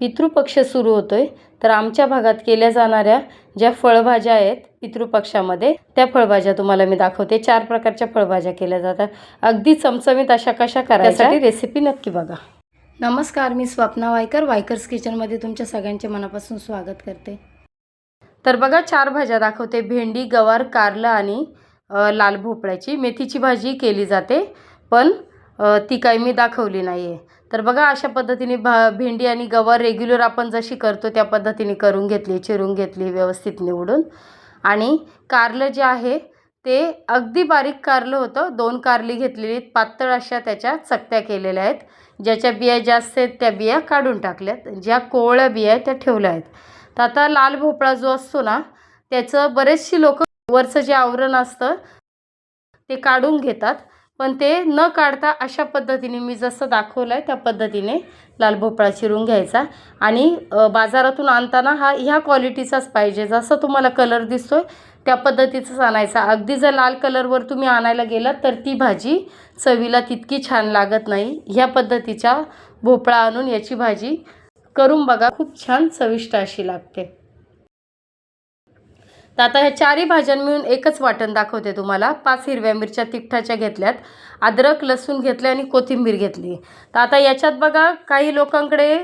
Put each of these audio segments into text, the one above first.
पितृपक्ष सुरू होतोय. तर आमच्या भागात केल्या जाणाऱ्या ज्या फळभाज्या आहेत पितृपक्षामध्ये त्या फळभाज्या तुम्हाला मी दाखवते. चार प्रकारच्या फळभाज्या केल्या जातात. अगदी चमचमीत अशा कशा करायच्या? रेसिपी नक्की बघा. नमस्कार मी स्वप्ना वायकर. वायकर्स किचनमध्ये तुमच्या सगळ्यांचे मनापासून स्वागत करते. तर बघा चार भाज्या दाखवते. भेंडी गवार कारलं आणि लाल भोपळ्याची. मेथीची भाजी केली जाते पण ती काही मी दाखवली नाही आहे तर बघा अशा पद्धतीने भा भेंडी आणि गवार रेग्युलर आपण जशी करतो त्या पद्धतीने करून घेतली चिरून घेतली व्यवस्थित निवडून. आणि कारलं जे आहे ते अगदी बारीक कारलं होतं. दोन कारली घेतलेली पातळ अशा त्याच्या चकत्या केलेल्या आहेत. ज्याच्या बिया जास्त आहेत त्या बिया काढून टाकल्यात ज्या कोवळ्या बिया आहेत त्या ठेवल्या आहेत. तर आता लाल भोपळा जो असतो ना त्याचं बरेचशी लोक वरचं जे आवरण असतं ते काढून घेतात. पण ते न काढता अशा पद्धतीने मी जसं दाखवलं आहे त्या पद्धतीने लाल भोपळा चिरून घ्यायचा. आणि बाजारातून आणताना हा ह्या क्वालिटीचाच पाहिजे. जसं तुम्हाला कलर दिसतोय त्या पद्धतीचाच आणायचा. अगदी जर लाल कलरवर तुम्ही आणायला गेलात तर ती भाजी चवीला तितकी छान लागत नाही. ह्या पद्धतीच्या भोपळा आणून याची भाजी करून बघा खूप छान चविष्ट अशी लागते. तर आता ह्या चारही भाज्या मिळून एकच वाटण दाखवते तुम्हाला. पाच हिरव्या मिरच्या तिखटाच्या घेतल्यात अद्रक लसूण घेतले आणि कोथिंबीर घेतली. तर आता याच्यात बघा काही लोकांकडे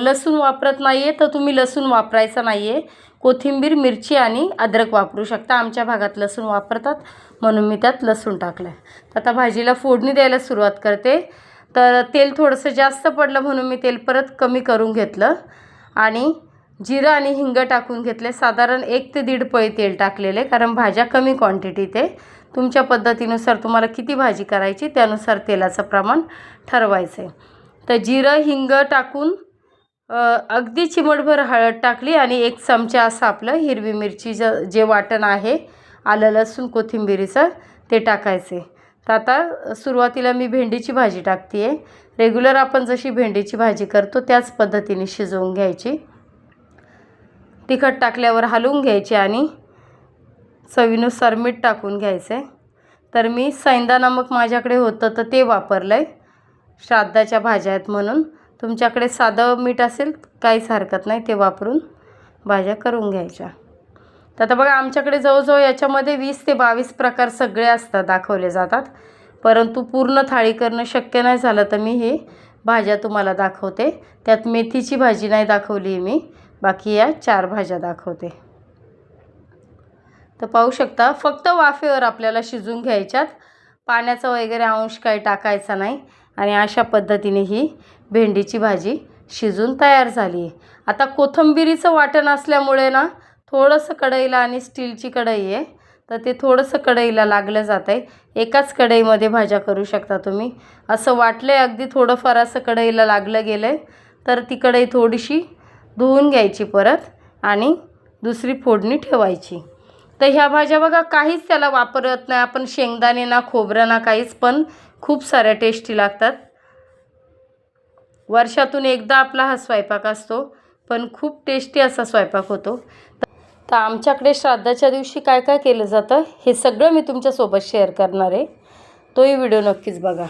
लसूण वापरत नाही आहे तर तुम्ही लसूण वापरायचं नाही आहे कोथिंबीर मिरची आणि अद्रक वापरू शकता. आमच्या भागात लसूण वापरतात म्हणून मी त्यात लसूण टाकलं आहे तर आता भाजीला फोडणी द्यायला सुरुवात करते. तर तेल थोडंसं जास्त पडलं म्हणून मी तेल परत कमी करून घेतलं. आणि जिरं आणि हिंग टाकून घेतले. साधारण एक ते दीड पळी तेल टाकलेले कारण भाज्या कमी क्वांटिटीत आहे तुमच्या पद्धतीनुसार तुम्हाला किती भाजी करायची त्यानुसार तेलाचं प्रमाण ठरवायचं आहे तर जिरं हिंग टाकून अगदी चिमटभर हळद टाकली आणि एक चमचा असं आपलं हिरवी मिरची ज जे वाटण आहे आलं लसूण कोथिंबिरीचं ते टाकायचे. तर आता सुरुवातीला मी भेंडीची भाजी टाकते आहे रेग्युलर आपण जशी भेंडीची भाजी करतो त्याच पद्धतीने शिजवून घ्यायची. तिखट टाकल्यावर हलवून घ्यायचे आणि चवीनुसार मीठ टाकून घ्यायचं. आहे तर मी सैंदा नमक माझ्याकडे होतं तर ते वापरलं आहे श्राद्धाच्या भाज्या आहेत म्हणून. तुमच्याकडे साधं मीठ असेल काहीच हरकत नाही ते वापरून भाज्या करून घ्यायच्या. तर आता बघा आमच्याकडे जवळजवळ याच्यामध्ये वीस ते बावीस प्रकार सगळे असतात दाखवले जातात. परंतु पूर्ण थाळी करणं शक्य नाही झालं तर मी हे भाज्या तुम्हाला दाखवते. त्यात मेथीची भाजी नाही दाखवली मी. बाकी या चार भाज्या दाखवते. तर पाहू शकता फक्त वाफेवर आपल्याला शिजून घ्यायच्यात. पाण्याचा वगैरे अंश काही टाकायचा नाही आणि अशा पद्धतीने ही भेंडीची भाजी शिजून तयार झाली आहे. आता कोथिंबिरीचं वाटण असल्यामुळे ना थोडंसं कढईला आणि स्टीलची कढई आहे तर ते थोडंसं कढईला लागलं जात आहे. एकाच कढईमध्ये भाज्या करू शकता तुम्ही. असं वाटलं आहे अगदी थोडंफार असं कढईला लागलं गेलं आहे तर ती कढई थोडीशी धुवून घ्यायची परत आणि दुसरी फोडणी ठेवायची. तर ह्या भाज्या बघा काहीच त्याला वापरत नाही आपण. शेंगदाणे ना खोबरं ना काहीच पण खूप साऱ्या टेस्टी लागतात. वर्षातून एकदा आपला हा स्वयंपाक असतो पण खूप टेस्टी असा स्वयंपाक होतो. तर आमच्याकडे श्राद्धाच्या दिवशी काय काय केलं जातं हे सगळं मी तुमच्यासोबत शेअर करणार आहे. तोही व्हिडिओ नक्कीच बघा.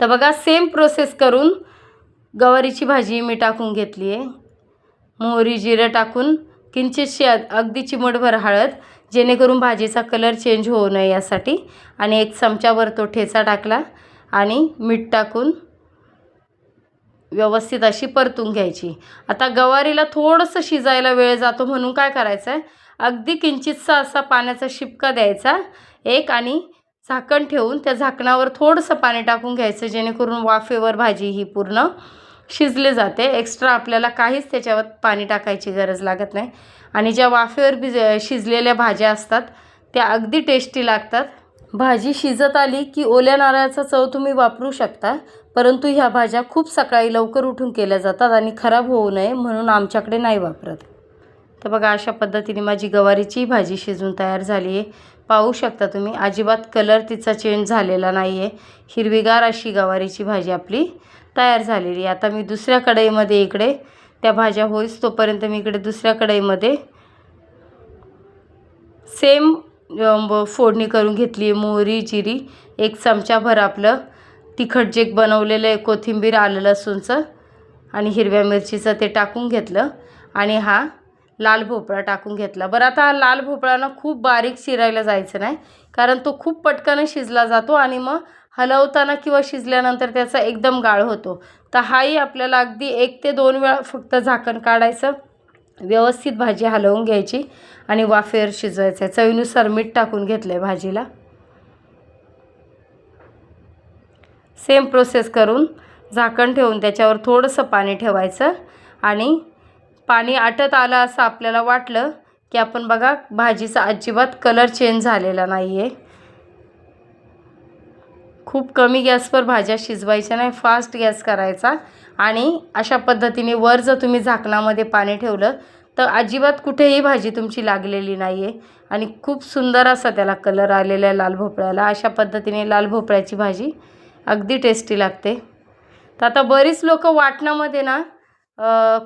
तर बघा सेम प्रोसेस करून गवारीची भाजी मी टाकून घेतली आहे. मोहरी जिरं टाकून किंचितशी अगदी चिमटभर हळद जेणेकरून भाजीचा कलर चेंज होऊ नये यासाठी. आणि एक चमच्यावर तो ठेचा टाकला आणि मीठ टाकून व्यवस्थित अशी परतून घ्यायची. आता गवारीला थोडंसं शिजायला वेळ जातो म्हणून काय करायचं आहे अगदी किंचितसा असा पाण्याचा शिपका द्यायचा एक आणि झाकण ठेवून त्या झाकणावर थोडंसं पाणी टाकून घ्यायचं जेणेकरून वाफेवर भाजी ही पूर्ण शिजले जाते. एक्स्ट्रा आपल्याला काहीच त्याच्यावर पाणी टाकायची गरज लागत नाही. आणि ज्या वाफेवर भिज शिजलेल्या भाज्या असतात त्या अगदी टेस्टी लागतात. भाजी शिजत आली की ओल्या नारळाचा चव तुम्ही वापरू शकता परंतु ह्या भाज्या खूप सकाळी लवकर उठून केल्या जातात आणि खराब होऊ नये म्हणून आमच्याकडे नाही वापरत. तर बघा अशा पद्धतीने माझी गवारीची भाजी शिजून तयार झाली आहे. पाहू शकता तुम्ही. अजिबात कलर तिचा चेंज झालेला नाही आहे हिरवीगार अशी गवारीची भाजी आपली तयार झालेली आता मी दुसऱ्या कढईमध्ये इकडे त्या भाज्या होईस तोपर्यंत मी इकडे दुसऱ्या कढईमध्ये सेम फोडणी करून घेतली आहे. मोहरी जिरी एक चमचाभर आपलं तिखट जे बनवलेलं आहे कोथिंबीर आलं लसूणचं आणि हिरव्या मिरचीचं ते टाकून घेतलं. आणि हा लाल भोपळा टाकून घेतला. बरं आता लाल भोपळानं खूप बारीक चिरायला जायचं नाही कारण तो खूप पटकन शिजला जातो आणि मग हलवताना किंवा शिजल्यानंतर त्याचा एकदम गाळ होतो. तर हाही आपल्याला अगदी एक ते दोन वेळा फक्त झाकण काढायचं व्यवस्थित भाजी हलवून घ्यायची आणि वाफेवर शिजवायचं. आहे चवीनुसार मीठ टाकून घेतलं आहे भाजीला. सेम प्रोसेस करून झाकण ठेवून त्याच्यावर थोडंसं पाणी ठेवायचं आणि पाणी आटत आलं असं आपल्याला वाटलं की आपण बघा भाजीचा अजिबात कलर चेंज झालेला नाही आहे खूप कमी गॅसवर भाज्या शिजवायच्या नाही फास्ट गॅस करायचा. आणि अशा पद्धतीने वर जर तुम्ही झाकणामध्ये पाणी ठेवलं तर अजिबात कुठेही भाजी तुमची लागलेली नाही आहे आणि खूप सुंदर असा त्याला कलर आलेला आहे लाल भोपळ्याला. अशा पद्धतीने लाल भोपळ्याची भाजी अगदी टेस्टी लागते. तर आता बरीच लोक वाटणामध्ये ना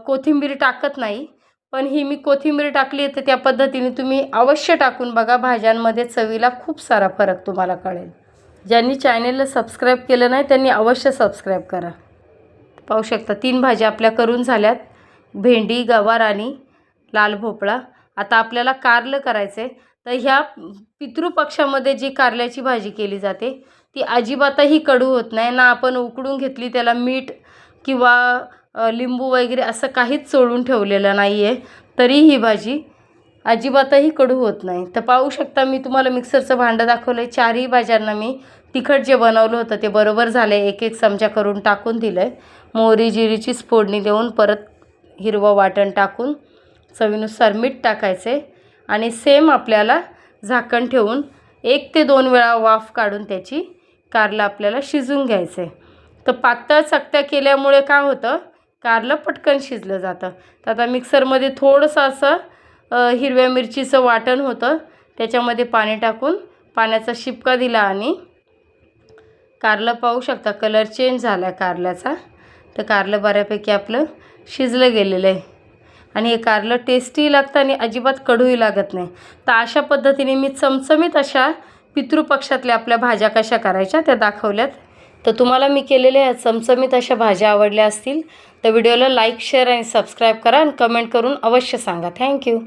कोथिंबीर टाकत नाही. पण ही मी कोथिंबीर टाकली आहे तर त्या पद्धतीने तुम्ही अवश्य टाकून बघा. भाज्यांमध्ये चवीला खूप सारा फरक तुम्हाला कळेल. ज्यांनी चॅनेलला सबस्क्राईब केलं नाही त्यांनी अवश्य सबस्क्राईब करा. पाहू शकता तीन भाज्या आपल्या करून झाल्यात. भेंडी गवार आणि लाल भोपळा. आता आपल्याला कारलं करायचं आहे तर ह्या पितृपक्षामध्ये जी कारल्याची भाजी केली जाते ती अजिबातही कडू होत नाही. ना आपण उकडून घेतली त्याला मीठ किंवा लिंबू वगैरे असं काहीच चोळून ठेवलेलं नाही आहे तरी ही भाजी अजिबातही कडू होत नाही. तर पाहू शकता मी तुम्हाला मिक्सरचं भांडं दाखवलं आहे चारही भाज्यांना मी तिखट जे बनवलं होतं ते बरोबर झालं आहे एक एक चमचा करून टाकून दिलं आहे मोहरी जिरीची फोडणी देऊन परत हिरवं वाटण टाकून चवीनुसार मीठ टाकायचे आणि सेम आपल्याला झाकण ठेवून एक ते दोन वेळा वाफ काढून त्याची कारला आपल्याला शिजून घ्यायचं आहे तर पातळ चकत्या केल्यामुळे काय होतं? कारलं पटकन शिजलं जातं. तर आता मिक्सरमध्ये थोडंसं असं हिरव्या मिरचीचं वाटण होतं. त्याच्यामध्ये पाणी टाकून पाण्याचा शिपका दिला आणि कारलं पाहू शकता कलर चेंज झाला आहे कारल्याचा. तर कारलं बऱ्यापैकी आपलं शिजलं गेलेलं आहे. आणि हे कारलं टेस्टीही लागतं आणि अजिबात कडूही लागत नाही. तर अशा पद्धतीने मी चमचमीत अशा पितृपक्षातल्या आपल्या भाज्या कशा करायच्या त्या दाखवल्यात. तर तुम्हाला मी केलेल्या ह्या चमचमीत अशा भाज्या आवडल्या असतील तर व्हिडिओला लाईक शेअर आणि सबस्क्राईब करा आणि कमेंट करून अवश्य सांगा. थँक्यू.